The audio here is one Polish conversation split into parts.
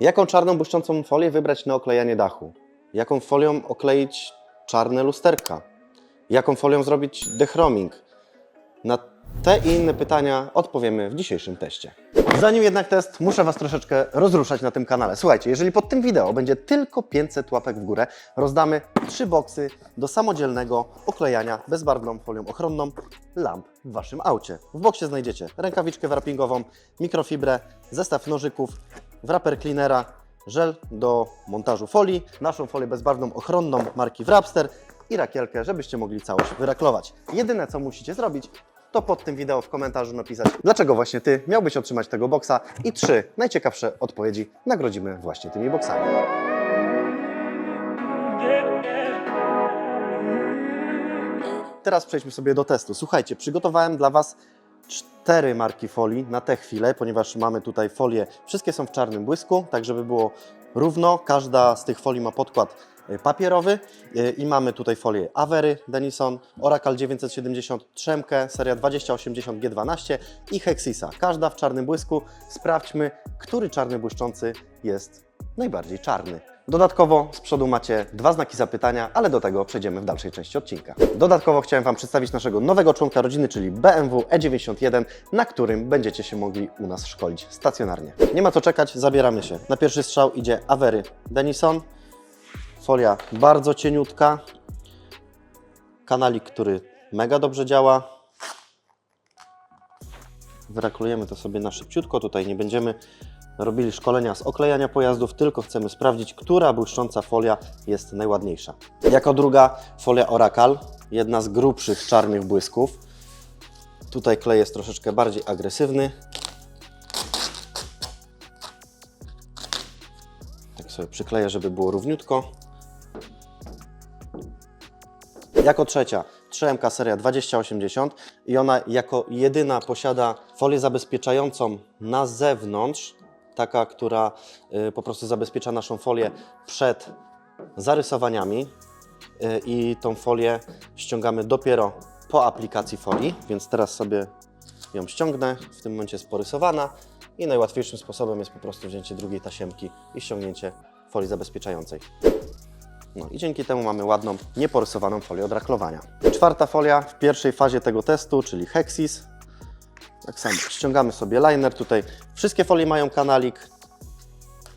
Jaką czarną błyszczącą folię wybrać na oklejanie dachu? Jaką folią okleić czarne lusterka? Jaką folią zrobić dechroming? Na te i inne pytania odpowiemy w dzisiejszym teście. Zanim jednak test, muszę Was troszeczkę rozruszać na tym kanale. Słuchajcie, jeżeli pod tym wideo będzie tylko 500 łapek w górę, rozdamy trzy boksy do samodzielnego oklejania bezbarwną folią ochronną lamp w Waszym aucie. W boksie znajdziecie rękawiczkę wrappingową, mikrofibrę, zestaw nożyków, wrapper cleanera, żel do montażu folii, naszą folię bezbarwną ochronną marki Wrapster i rakielkę, żebyście mogli całość wyraklować. Jedyne co musicie zrobić, to pod tym wideo w komentarzu napisać, dlaczego właśnie Ty miałbyś otrzymać tego boksa i trzy najciekawsze odpowiedzi nagrodzimy właśnie tymi boksami. Teraz przejdźmy sobie do testu. Słuchajcie, przygotowałem dla Was cztery marki folii na tę chwilę, ponieważ mamy tutaj folie, wszystkie są w czarnym błysku, tak żeby było równo. Każda z tych folii ma podkład y, papierowy y, i mamy tutaj folię Avery Denison, Oracle 970, Trzemkę, seria 2080 G12 i Hexisa. Każda w czarnym błysku. Sprawdźmy, który czarny błyszczący jest najbardziej czarny. Dodatkowo z przodu macie dwa znaki zapytania, ale do tego przejdziemy w dalszej części odcinka. Dodatkowo chciałem Wam przedstawić naszego nowego członka rodziny, czyli BMW E91, na którym będziecie się mogli u nas szkolić stacjonarnie. Nie ma co czekać, zabieramy się. Na pierwszy strzał idzie Avery Denison. Folia bardzo cieniutka. Kanalik, który mega dobrze działa. Wyraklujemy to sobie na szybciutko. Tutaj nie będziemy robili szkolenia z oklejania pojazdów, tylko chcemy sprawdzić, która błyszcząca folia jest najładniejsza. Jako druga folia Oracle, jedna z grubszych czarnych błysków. Tutaj klej jest troszeczkę bardziej agresywny. Tak sobie przykleję, żeby było równiutko. Jako trzecia 3MK seria 2080 i ona jako jedyna posiada folię zabezpieczającą na zewnątrz, taka, która y, po prostu zabezpiecza naszą folię przed zarysowaniami y, i tą folię ściągamy dopiero po aplikacji folii, więc teraz sobie ją ściągnę, w tym momencie jest porysowana i najłatwiejszym sposobem jest po prostu wzięcie drugiej tasiemki i ściągnięcie folii zabezpieczającej. No i dzięki temu mamy ładną, nieporysowaną folię od raklowania. Czwarta folia w pierwszej fazie tego testu, czyli Hexis. Tak samo ściągamy sobie liner. Tutaj wszystkie folie mają kanalik.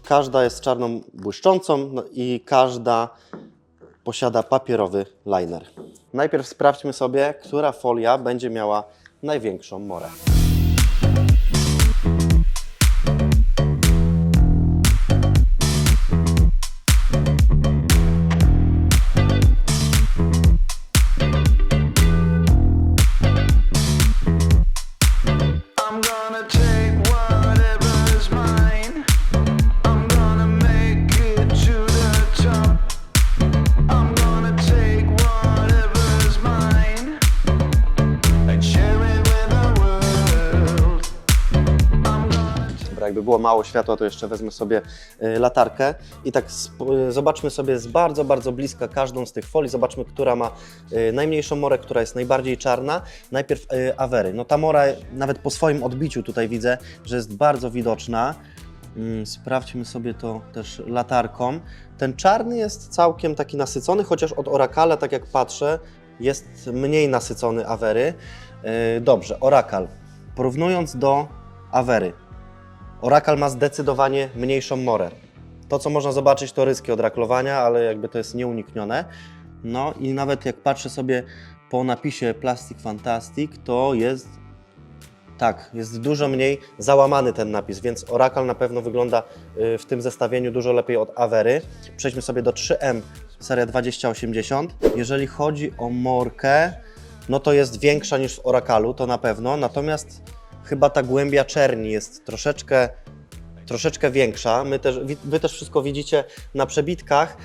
Każda jest czarną błyszczącą no i każda posiada papierowy liner. Najpierw sprawdźmy sobie, która folia będzie miała największą morę. Mało światła, to jeszcze wezmę sobie y, latarkę i tak y, zobaczmy sobie z bardzo, bardzo bliska każdą z tych folii. Zobaczmy, która ma y, najmniejszą morę, która jest najbardziej czarna. Najpierw y, Avery. No ta mora, nawet po swoim odbiciu tutaj widzę, że jest bardzo widoczna. Mm, Sprawdźmy sobie to też latarką. Ten czarny jest całkiem taki nasycony, chociaż od Oracala, tak jak patrzę, jest mniej nasycony Avery. Y, Dobrze, Oracle. Porównując do Avery, Oracle ma zdecydowanie mniejszą morę. To, co można zobaczyć, to ryski od raklowania, ale jakby to jest nieuniknione. No i nawet jak patrzę sobie po napisie Plastic Fantastic, to jest tak, jest dużo mniej załamany ten napis, więc Oracle na pewno wygląda y, w tym zestawieniu dużo lepiej od Avery. Przejdźmy sobie do 3M seria 2080. Jeżeli chodzi o morkę, no to jest większa niż w Oracle'u, to na pewno, natomiast chyba ta głębia czerni jest troszeczkę, troszeczkę większa. My też, wy też wszystko widzicie na przebitkach,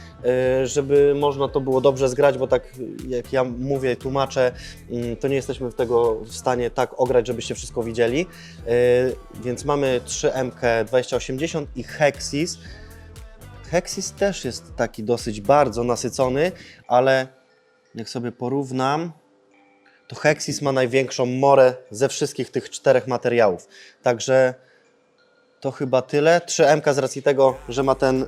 y, żeby można to było dobrze zgrać, bo tak jak ja mówię, tłumaczę, mm, to nie jesteśmy w tego w stanie tak ograć, żebyście wszystko widzieli. Y, Więc mamy 3MK 2080 i Hexis. Hexis też jest taki dosyć bardzo nasycony, ale jak sobie porównam, to Hexis ma największą morę ze wszystkich tych czterech materiałów. Także To chyba tyle. 3M z racji tego, że ma ten y,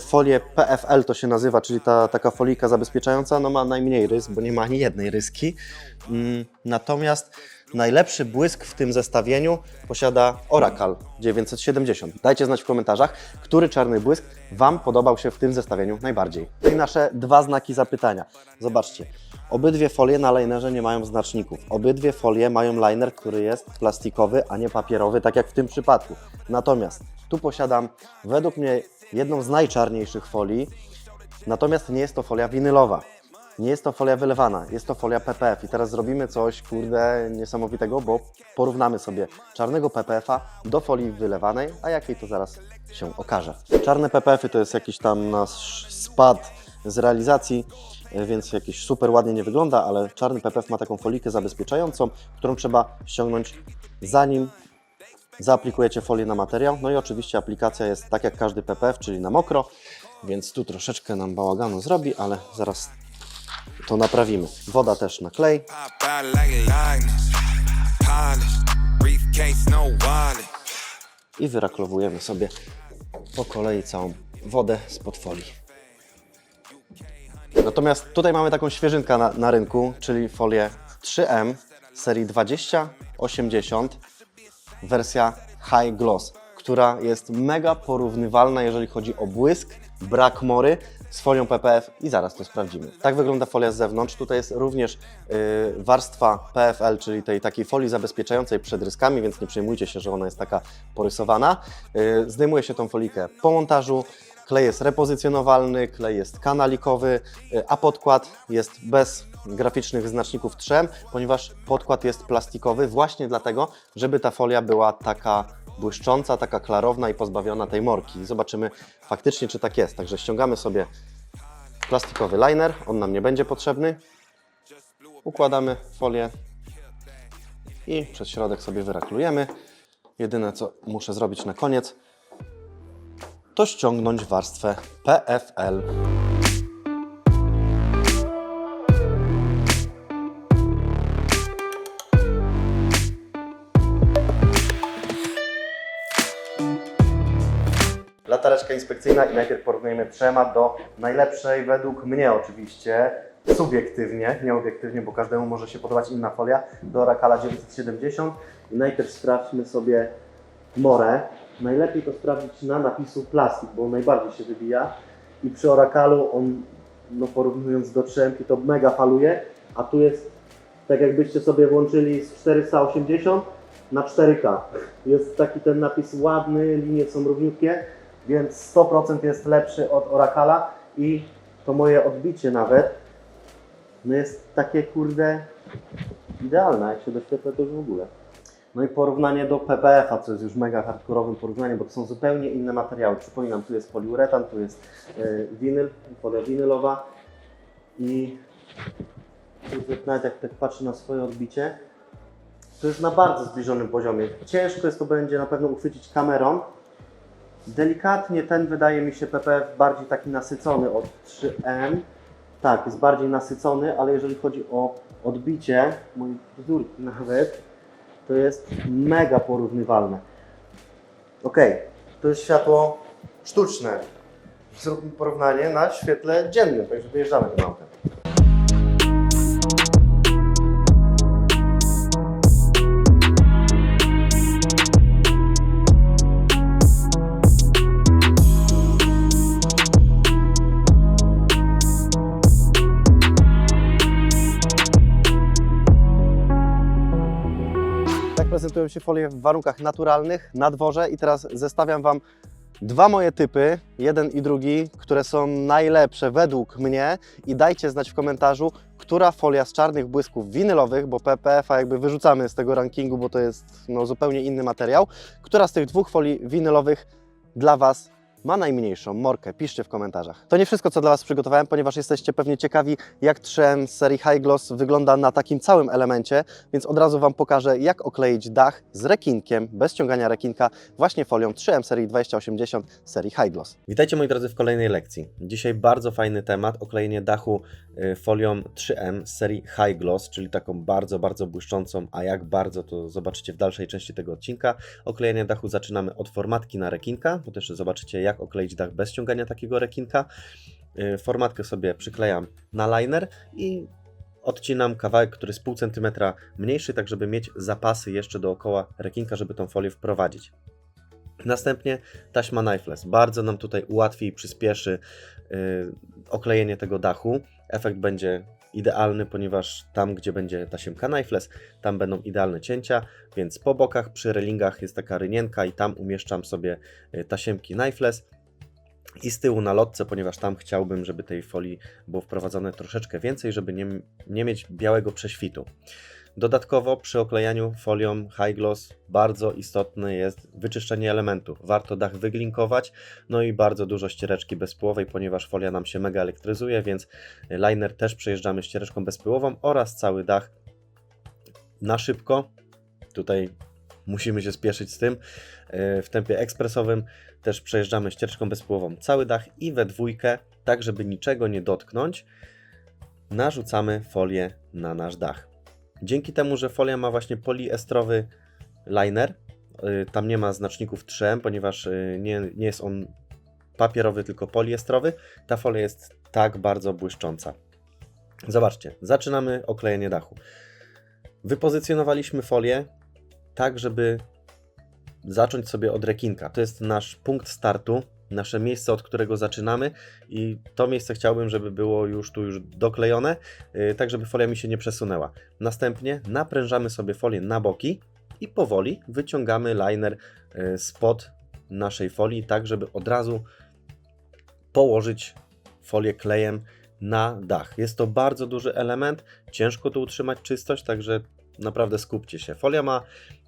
folię PFL to się nazywa, czyli ta taka folika zabezpieczająca, no ma najmniej rys, bo nie ma ani jednej ryski. Mm, natomiast najlepszy błysk w tym zestawieniu posiada Oracle 970. Dajcie znać w komentarzach, który czarny błysk Wam podobał się w tym zestawieniu najbardziej. No i nasze dwa znaki zapytania. Zobaczcie, obydwie folie na linerze nie mają znaczników. Obydwie folie mają liner, który jest plastikowy, a nie papierowy, tak jak w tym przypadku. Natomiast tu posiadam według mnie jedną z najczarniejszych folii, natomiast nie jest to folia winylowa. Nie jest to folia wylewana, jest to folia PPF. I teraz zrobimy coś, kurde, niesamowitego, bo porównamy sobie czarnego PPF-a do folii wylewanej, a jakiej to zaraz się okaże. Czarne PPF-y to jest jakiś tam nasz spad z realizacji, więc jakiś super ładnie nie wygląda, ale czarny PPF ma taką folikę zabezpieczającą, którą trzeba ściągnąć zanim zaaplikujecie folię na materiał. No i oczywiście aplikacja jest tak jak każdy PPF, czyli na mokro, więc tu troszeczkę nam bałaganu zrobi, ale zaraz to naprawimy. Woda też na klej. I wyraklowujemy sobie po kolei całą wodę spod folii. Natomiast tutaj mamy taką świeżynkę na, na rynku, czyli folię 3M serii 2080 wersja High Gloss, która jest mega porównywalna, jeżeli chodzi o błysk, brak mory z folią PPF i zaraz to sprawdzimy. Tak wygląda folia z zewnątrz. Tutaj jest również y, warstwa PFL, czyli tej takiej folii zabezpieczającej przed ryskami, więc nie przejmujcie się, że ona jest taka porysowana. Y, zdejmuje się tą folikę po montażu. Klej jest repozycjonowalny, klej jest kanalikowy, y, a podkład jest bez graficznych znaczników 3M, ponieważ podkład jest plastikowy właśnie dlatego, żeby ta folia była taka błyszcząca, taka klarowna i pozbawiona tej morki. Zobaczymy faktycznie, czy tak jest. Także ściągamy sobie plastikowy liner, on nam nie będzie potrzebny. Układamy folię i przez środek sobie wyraklujemy. Jedyne, co muszę zrobić na koniec, to ściągnąć warstwę PFL. Latareczka inspekcyjna i najpierw porównujemy trzema do najlepszej według mnie oczywiście, subiektywnie, nie obiektywnie, bo każdemu może się podobać inna folia, do Rakala 970 i najpierw sprawdźmy sobie morę. Najlepiej to sprawdzić na napisu plastik, bo on najbardziej się wybija i przy Orakalu on, no porównując do 3 to mega faluje, a tu jest tak jakbyście sobie włączyli z 480 na 4K. Jest taki ten napis ładny, linie są równiutkie, więc 100% jest lepszy od Oracala i to moje odbicie nawet no jest takie kurde idealne, jak się doświetla to już w ogóle. No i porównanie do PPF-a, co jest już mega hardkorowym porównaniem, bo to są zupełnie inne materiały. Przypominam, tu jest poliuretan, tu jest y, winyl, folia winylowa i nawet jak tak patrzę na swoje odbicie, to jest na bardzo zbliżonym poziomie. Ciężko jest to będzie na pewno uchwycić kamerą. Delikatnie ten wydaje mi się PPF bardziej taki nasycony od 3M. Tak, jest bardziej nasycony, ale jeżeli chodzi o odbicie mojej fryzurki nawet, to jest mega porównywalne. Ok, to jest światło sztuczne. Zróbmy porównanie na świetle dziennym, także wyjeżdżamy tym autem. Prezentują się folie w warunkach naturalnych, na dworze i teraz zestawiam Wam dwa moje typy, jeden i drugi, które są najlepsze według mnie. I dajcie znać w komentarzu, która folia z czarnych błysków winylowych, bo PPF-a jakby wyrzucamy z tego rankingu, bo to jest no, zupełnie inny materiał, która z tych dwóch folii winylowych dla Was ma najmniejszą morkę? Piszcie w komentarzach. To nie wszystko, co dla Was przygotowałem, ponieważ jesteście pewnie ciekawi, jak 3M z serii High Gloss wygląda na takim całym elemencie, więc od razu Wam pokażę, jak okleić dach z rekinkiem, bez ściągania rekinka, właśnie folią 3M serii 2080 serii High Gloss. Witajcie moi drodzy w kolejnej lekcji. Dzisiaj bardzo fajny temat, oklejenie dachu y, folią 3M z serii High Gloss, czyli taką bardzo, bardzo błyszczącą, a jak bardzo to zobaczycie w dalszej części tego odcinka. Oklejenie dachu zaczynamy od formatki na rekinka, bo też zobaczycie jak okleić dach bez ściągania takiego rekinka. Y, Formatkę sobie przyklejam na liner i odcinam kawałek, który jest pół centymetra mniejszy, tak żeby mieć zapasy jeszcze dookoła rekinka, żeby tą folię wprowadzić. Następnie taśma Knifeless. Bardzo nam tutaj ułatwi i przyspieszy yy, oklejenie tego dachu. Efekt będzie idealny, ponieważ tam, gdzie będzie tasiemka Knifeless, tam będą idealne cięcia, więc po bokach przy relingach jest taka rynienka i tam umieszczam sobie y, tasiemki Knifeless i z tyłu na lotce, ponieważ tam chciałbym, żeby tej folii było wprowadzone troszeczkę więcej, żeby nie, nie mieć białego prześwitu. Dodatkowo przy oklejaniu folią High Gloss bardzo istotne jest wyczyszczenie elementu. Warto dach wyglinkować, no i bardzo dużo ściereczki bezpyłowej, ponieważ folia nam się mega elektryzuje, więc liner też przejeżdżamy ściereczką bezpyłową oraz cały dach na szybko. Tutaj musimy się spieszyć z tym. W tempie ekspresowym też przejeżdżamy ścieżką bezpłową cały dach i we dwójkę, tak żeby niczego nie dotknąć, narzucamy folię na nasz dach. Dzięki temu, że folia ma właśnie poliestrowy liner, y, tam nie ma znaczników 3M, ponieważ y, nie, nie jest on papierowy, tylko poliestrowy, ta folia jest tak bardzo błyszcząca. Zobaczcie, zaczynamy oklejenie dachu. Wypozycjonowaliśmy folię tak, żeby zacząć sobie od rekinka. To jest nasz punkt startu, nasze miejsce, od którego zaczynamy i to miejsce chciałbym, żeby było już tu już doklejone, yy, tak żeby folia mi się nie przesunęła. Następnie naprężamy sobie folię na boki i powoli wyciągamy liner yy, spod naszej folii, tak żeby od razu położyć folię klejem na dach. Jest to bardzo duży element, ciężko tu utrzymać czystość, także naprawdę skupcie się. Folia ma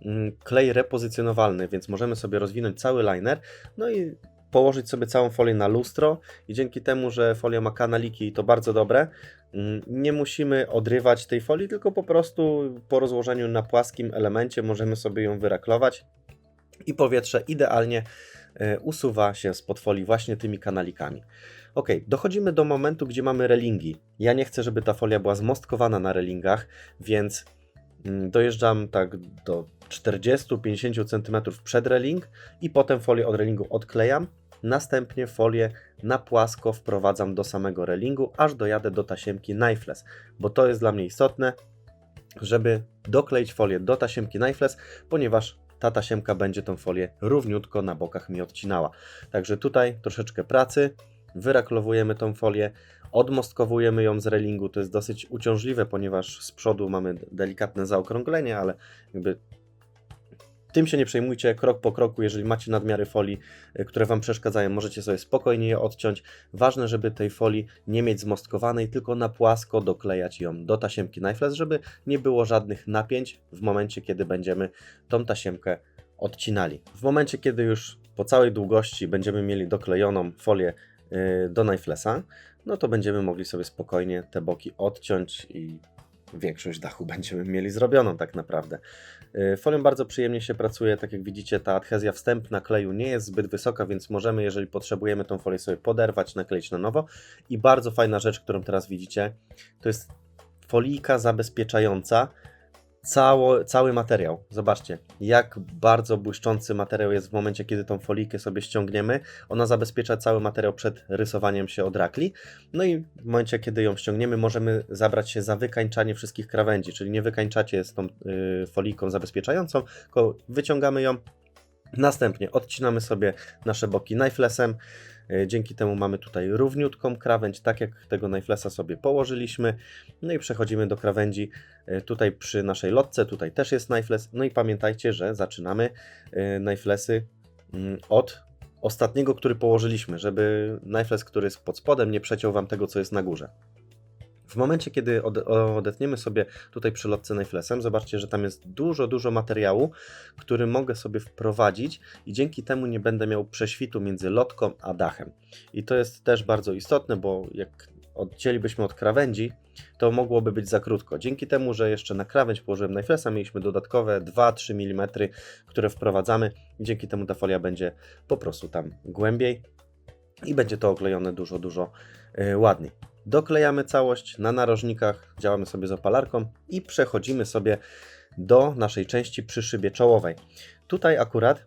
mm, klej repozycjonowalny, więc możemy sobie rozwinąć cały liner, no i położyć sobie całą folię na lustro i dzięki temu, że folia ma kanaliki, to bardzo dobre, mm, nie musimy odrywać tej folii, tylko po prostu po rozłożeniu na płaskim elemencie możemy sobie ją wyraklować i powietrze idealnie e, usuwa się spod folii właśnie tymi kanalikami. Ok, dochodzimy do momentu, gdzie mamy relingi. Ja nie chcę, żeby ta folia była zmostkowana na relingach, więc mm, dojeżdżam tak do 40-50 cm przed reling i potem folię od relingu odklejam. Następnie folię na płasko wprowadzam do samego relingu, aż dojadę do tasiemki Knifeless, bo to jest dla mnie istotne, żeby dokleić folię do tasiemki Knifeless, ponieważ ta tasiemka będzie tą folię równiutko na bokach mi odcinała. Także tutaj troszeczkę pracy, wyraklowujemy tą folię, odmostkowujemy ją z relingu. To jest dosyć uciążliwe, ponieważ z przodu mamy delikatne zaokrąglenie, ale jakby tym się nie przejmujcie, krok po kroku, jeżeli macie nadmiary folii, y, które Wam przeszkadzają, możecie sobie spokojnie je odciąć. Ważne, żeby tej folii nie mieć zmostkowanej, tylko na płasko doklejać ją do tasiemki Knifeless, żeby nie było żadnych napięć w momencie, kiedy będziemy tą tasiemkę odcinali. W momencie, kiedy już po całej długości będziemy mieli doklejoną folię y, do Knifelessa, no to będziemy mogli sobie spokojnie te boki odciąć i większość dachu będziemy mieli zrobioną tak naprawdę. Y, Folią bardzo przyjemnie się pracuje, tak jak widzicie ta adhezja wstępna kleju nie jest zbyt wysoka, więc możemy, jeżeli potrzebujemy tą folię sobie poderwać, nakleić na nowo. I bardzo fajna rzecz, którą teraz widzicie, to jest folijka zabezpieczająca cało, cały materiał. Zobaczcie, jak bardzo błyszczący materiał jest w momencie, kiedy tą folijkę sobie ściągniemy. Ona zabezpiecza cały materiał przed rysowaniem się od rakli. No i w momencie, kiedy ją ściągniemy, możemy zabrać się za wykańczanie wszystkich krawędzi, czyli nie wykańczacie z tą y, folijką zabezpieczającą, tylko wyciągamy ją. Następnie odcinamy sobie nasze boki knifelessem. Y, Dzięki temu mamy tutaj równiutką krawędź, tak jak tego kniflessa sobie położyliśmy. No i przechodzimy do krawędzi y, tutaj przy naszej lotce, tutaj też jest knifeless. No i pamiętajcie, że zaczynamy y, knifelessy mm, od ostatniego, który położyliśmy, żeby knifeless, który jest pod spodem, nie przeciął Wam tego, co jest na górze. W momencie, kiedy ode- odetniemy sobie tutaj przy lotce Najflesem, zobaczcie, że tam jest dużo, dużo materiału, który mogę sobie wprowadzić i dzięki temu nie będę miał prześwitu między lotką a dachem. I to jest też bardzo istotne, bo jak odcięlibyśmy od krawędzi, to mogłoby być za krótko. Dzięki temu, że jeszcze na krawędź położyłem Najflesa, mieliśmy dodatkowe 2-3 mm, które wprowadzamy dzięki temu ta folia będzie po prostu tam głębiej i będzie to oklejone dużo, dużo yy, ładniej. Doklejamy całość na narożnikach, działamy sobie z opalarką i przechodzimy sobie do naszej części przy szybie czołowej. Tutaj akurat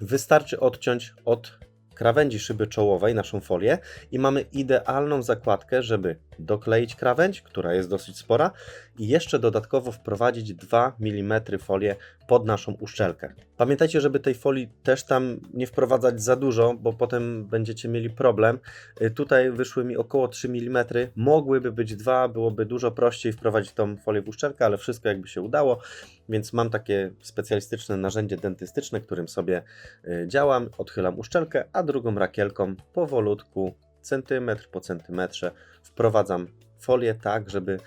wystarczy odciąć od krawędzi szyby czołowej naszą folię i mamy idealną zakładkę, żeby dokleić krawędź, która jest dosyć spora i jeszcze dodatkowo wprowadzić 2 mm folię pod naszą uszczelkę. Pamiętajcie, żeby tej folii też tam nie wprowadzać za dużo, bo potem będziecie mieli problem. Y, Tutaj wyszły mi około 3 mm, mogłyby być dwa, byłoby dużo prościej wprowadzić tą folię w uszczelkę, ale wszystko jakby się udało, więc mam takie specjalistyczne narzędzie dentystyczne, którym sobie y, działam, odchylam uszczelkę, a drugą rakielką powolutku, centymetr po centymetrze wprowadzam folię tak, żeby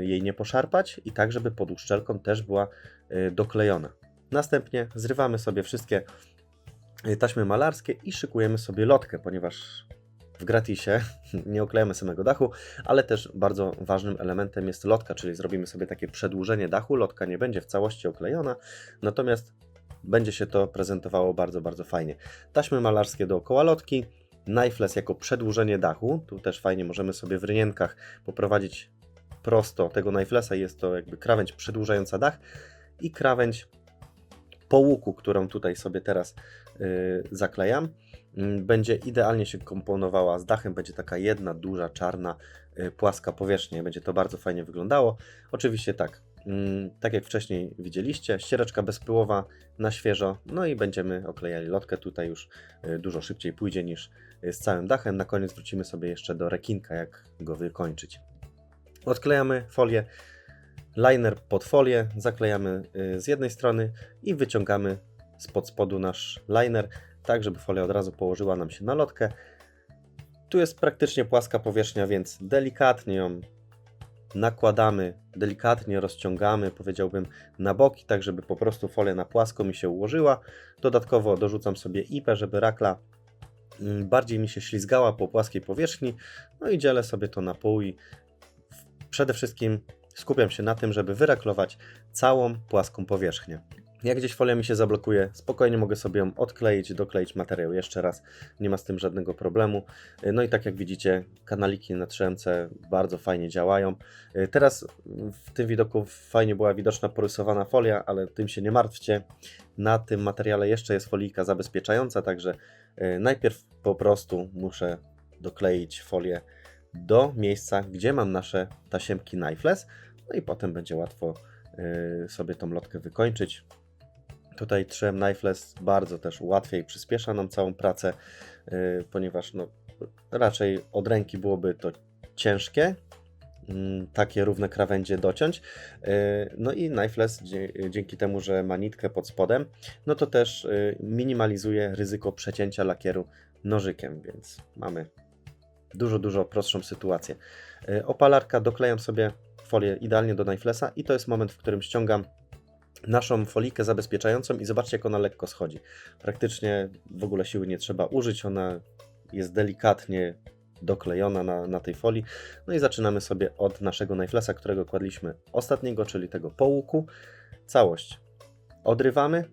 jej nie poszarpać i tak, żeby pod uszczelką też była y, doklejona. Następnie zrywamy sobie wszystkie y, taśmy malarskie i szykujemy sobie lotkę, ponieważ w gratisie nie oklejamy samego dachu, ale też bardzo ważnym elementem jest lotka, czyli zrobimy sobie takie przedłużenie dachu. Lotka nie będzie w całości oklejona, natomiast będzie się to prezentowało bardzo, bardzo fajnie. Taśmy malarskie dookoła lotki, Knifeless jako przedłużenie dachu. Tu też fajnie możemy sobie w rynienkach poprowadzić prosto tego Kniflessa. Jest to jakby krawędź przedłużająca dach i krawędź po łuku, którą tutaj sobie teraz yy, zaklejam. Mm, Będzie idealnie się komponowała z dachem. Będzie taka jedna duża, czarna, yy, płaska powierzchnia. Będzie to bardzo fajnie wyglądało. Oczywiście tak, mm, tak jak wcześniej widzieliście, ściereczka bezpyłowa na świeżo. No i będziemy oklejali lotkę. Tutaj już yy, dużo szybciej pójdzie niż yy, z całym dachem. Na koniec wrócimy sobie jeszcze do rekinka, jak go wykończyć. Odklejamy folię, liner pod folię, zaklejamy y, z jednej strony i wyciągamy spod spodu nasz liner, tak żeby folia od razu położyła nam się na lotkę. Tu jest praktycznie płaska powierzchnia, więc delikatnie ją nakładamy, delikatnie rozciągamy, powiedziałbym, na boki, tak żeby po prostu folia na płasko mi się ułożyła. Dodatkowo dorzucam sobie ipę, żeby rakla mm, bardziej mi się ślizgała po płaskiej powierzchni. No i dzielę sobie to na pół i przede wszystkim skupiam się na tym, żeby wyraklować całą płaską powierzchnię. Jak gdzieś folia mi się zablokuje, spokojnie mogę sobie ją odkleić, dokleić materiał jeszcze raz, nie ma z tym żadnego problemu. No i tak jak widzicie, kanaliki na 3MC bardzo fajnie działają. Teraz w tym widoku fajnie była widoczna porysowana folia, ale tym się nie martwcie. Na tym materiale jeszcze jest folijka zabezpieczająca, także y, najpierw po prostu muszę dokleić folię do miejsca, gdzie mam nasze tasiemki Knifeless, no i potem będzie łatwo y, sobie tą lotkę wykończyć. Tutaj 3M Knifeless bardzo też ułatwia i przyspiesza nam całą pracę, y, ponieważ no, raczej od ręki byłoby to ciężkie, mm, takie równe krawędzie dociąć. Y, No i Knifeless dzięki temu, że ma nitkę pod spodem, no to też minimalizuje ryzyko przecięcia lakieru nożykiem, więc mamy dużo, dużo prostszą sytuację. Y, Opalarka, doklejam sobie folię idealnie do Kniflessa i to jest moment, w którym ściągam naszą folikę zabezpieczającą i zobaczcie jak ona lekko schodzi. Praktycznie w ogóle siły nie trzeba użyć, ona jest delikatnie doklejona na, na tej folii. No i zaczynamy sobie od naszego Kniflessa, którego kładliśmy ostatniego, czyli tego po łuku. Całość odrywamy,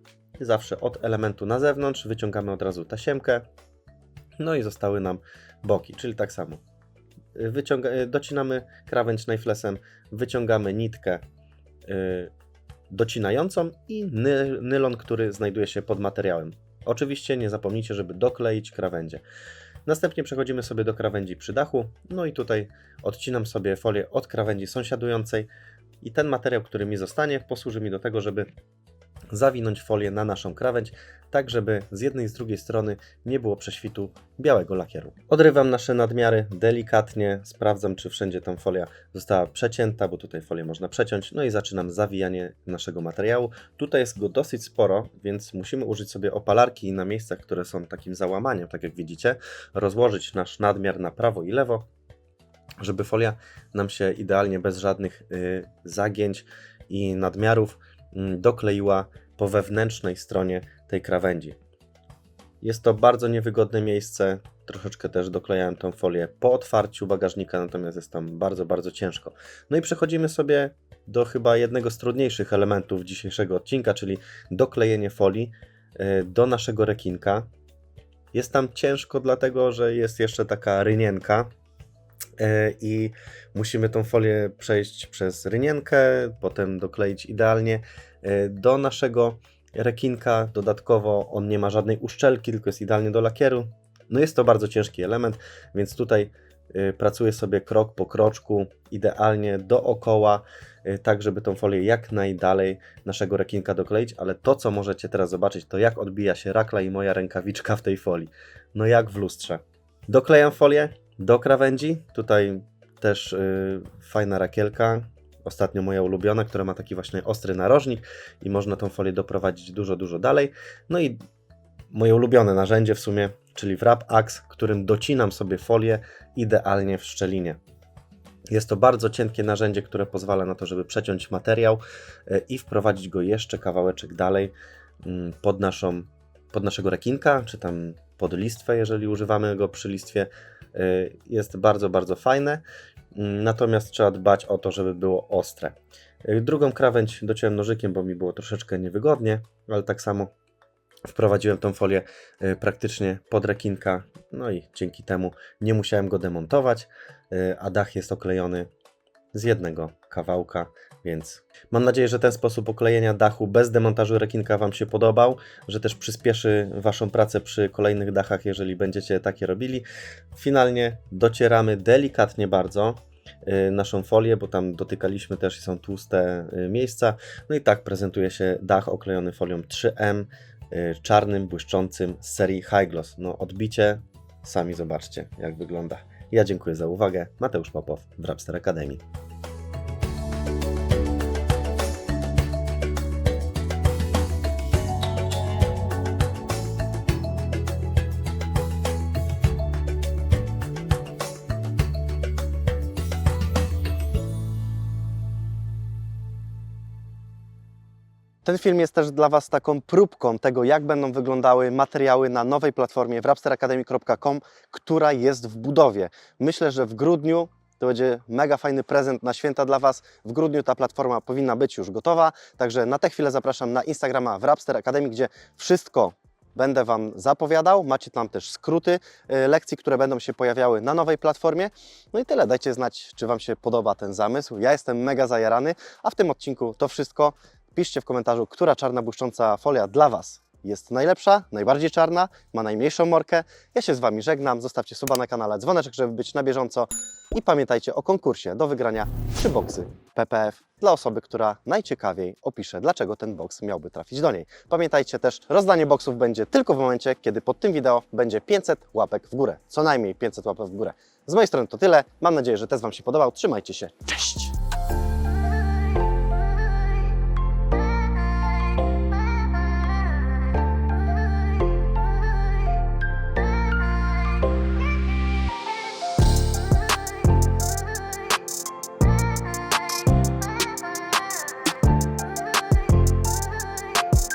zawsze od elementu na zewnątrz, wyciągamy od razu tasiemkę, no i zostały nam boki, czyli tak samo. Wyciąga, y, docinamy krawędź kniflessem, wyciągamy nitkę y, docinającą i ny, nylon, który znajduje się pod materiałem. Oczywiście nie zapomnijcie, żeby dokleić krawędzie. Następnie przechodzimy sobie do krawędzi przy dachu, no i tutaj odcinam sobie folię od krawędzi sąsiadującej i ten materiał, który mi zostanie, posłuży mi do tego, żeby zawinąć folię na naszą krawędź, tak żeby z jednej i z drugiej strony nie było prześwitu białego lakieru. Odrywam nasze nadmiary delikatnie, sprawdzam czy wszędzie tam folia została przecięta, bo tutaj folię można przeciąć, no i zaczynam zawijanie naszego materiału. Tutaj jest go dosyć sporo, więc musimy użyć sobie opalarki na miejscach, które są takim załamaniem, tak jak widzicie, rozłożyć nasz nadmiar na prawo i lewo żeby folia nam się idealnie, bez żadnych y, zagięć i nadmiarów, dokleiła po wewnętrznej stronie tej krawędzi. Jest to bardzo niewygodne miejsce. Troszeczkę też doklejałem tą folię po otwarciu bagażnika, natomiast jest tam bardzo, bardzo ciężko. No i przechodzimy sobie do chyba jednego z trudniejszych elementów dzisiejszego odcinka, czyli doklejenie folii y, do naszego rekinka. Jest tam ciężko, dlatego że jest jeszcze taka rynienka, E, i musimy tą folię przejść przez rynienkę, potem dokleić idealnie e, do naszego rekinka. Dodatkowo on nie ma żadnej uszczelki, tylko jest idealnie do lakieru. No jest to bardzo ciężki element, więc tutaj e, pracuję sobie krok po kroczku, idealnie dookoła, e, tak żeby tą folię jak najdalej naszego rekinka dokleić, ale to co możecie teraz zobaczyć to jak odbija się rakla i moja rękawiczka w tej folii. No jak w lustrze. Doklejam folię do krawędzi. Tutaj też y, fajna rakielka. Ostatnio moja ulubiona, która ma taki właśnie ostry narożnik i można tą folię doprowadzić dużo, dużo dalej. No i moje ulubione narzędzie w sumie, czyli wrap axe, którym docinam sobie folię idealnie w szczelinie. Jest to bardzo cienkie narzędzie, które pozwala na to, żeby przeciąć materiał y, i wprowadzić go jeszcze kawałeczek dalej mm, pod, naszą, pod naszego rekinka, czy tam pod listwę, jeżeli używamy go przy listwie. Y, Jest bardzo, bardzo fajne. Mm, Natomiast trzeba dbać o to, żeby było ostre. Y, Drugą krawędź dociąłem nożykiem, bo mi było troszeczkę niewygodnie, ale tak samo wprowadziłem tą folię y, praktycznie pod rekinka, no i dzięki temu nie musiałem go demontować, a dach jest oklejony z jednego kawałka, więc mam nadzieję, że ten sposób oklejenia dachu bez demontażu rekinka Wam się podobał, że też przyspieszy Waszą pracę przy kolejnych dachach, jeżeli będziecie takie robili. Finalnie docieramy delikatnie bardzo y, naszą folię, bo tam dotykaliśmy też i są tłuste y, miejsca. No i tak prezentuje się dach oklejony folią 3M, y, czarnym, błyszczącym z serii High Gloss. No odbicie, sami zobaczcie jak wygląda. Ja dziękuję za uwagę. Mateusz Popow w Rapster Academy. Ten film jest też dla Was taką próbką tego, jak będą wyglądały materiały na nowej platformie wrapsteracademy.com, która jest w budowie. Myślę, że w grudniu to będzie mega fajny prezent na święta dla Was. W grudniu ta platforma powinna być już gotowa, także na tę chwilę zapraszam na Instagrama Wrapster Academy, gdzie wszystko będę Wam zapowiadał. Macie tam też skróty y, lekcji, które będą się pojawiały na nowej platformie. No i tyle. Dajcie znać, czy Wam się podoba ten zamysł. Ja jestem mega zajarany, a w tym odcinku to wszystko. Piszcie w komentarzu, która czarna błyszcząca folia dla Was jest najlepsza, najbardziej czarna, ma najmniejszą morkę. Ja się z Wami żegnam, zostawcie suba na kanale, dzwoneczek, żeby być na bieżąco i pamiętajcie o konkursie do wygrania 3 boksy PPF dla osoby, która najciekawiej opisze, dlaczego ten boks miałby trafić do niej. Pamiętajcie też, rozdanie boksów będzie tylko w momencie, kiedy pod tym wideo będzie 500 łapek w górę. Co najmniej 500 łapek w górę. Z mojej strony to tyle. Mam nadzieję, że test Wam się podobał. Trzymajcie się. Cześć!